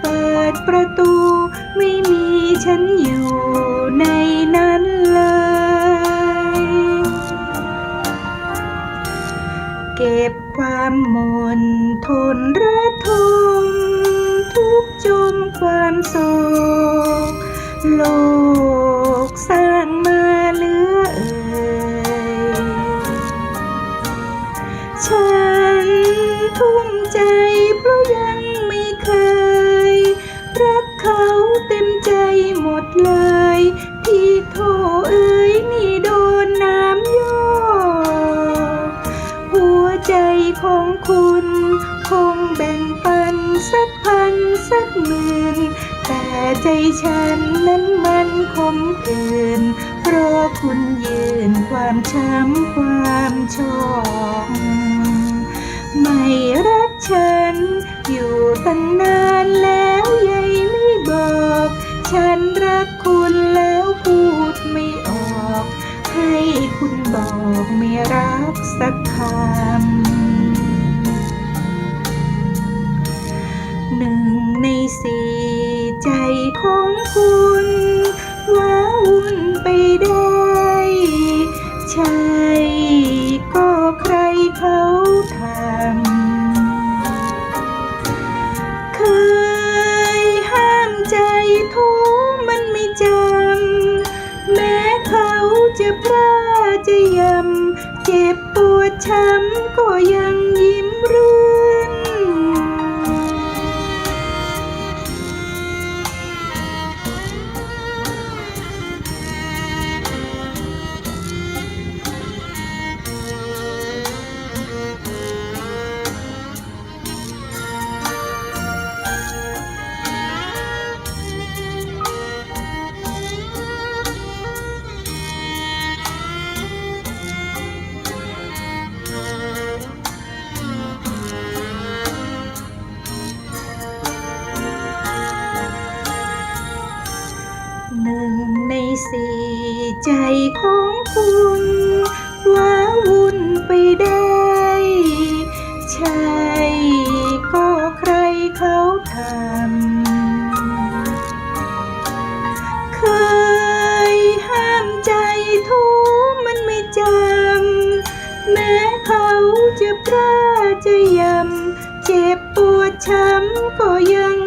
เปิดประตู ไม่มีฉันอยู่ในนั้นเลย เก็บความหมนทนระทมทุกจมความโศกโลกสร้างมาเหลือเอ่ยฉันทุ่มใจเพราะยัง เต็มใจหมดเลยที่โทเอ้ยนี่โดนน้ำยอหัวใจของคุณ คงแบ่งปันสักพันสักหมื่น แต่ใจฉันนั้นมันคมคืนเพราะคุณยืนความช้ำความชอกไม่รักฉัน อยู่ตั้งนาน คุณบอกไม่รักสักคำหนึ่งในสี่ใจของคุณ เจ็บปวดช้ำก็ยัง ใจของคุณว้าวุ่นไปได้ ใช่ก็ใครเขาทำ เคยห้ามใจทุกมันไม่จำ แม้เขาจะพร่าจะยำ เจ็บปวดช้ำก็ยัง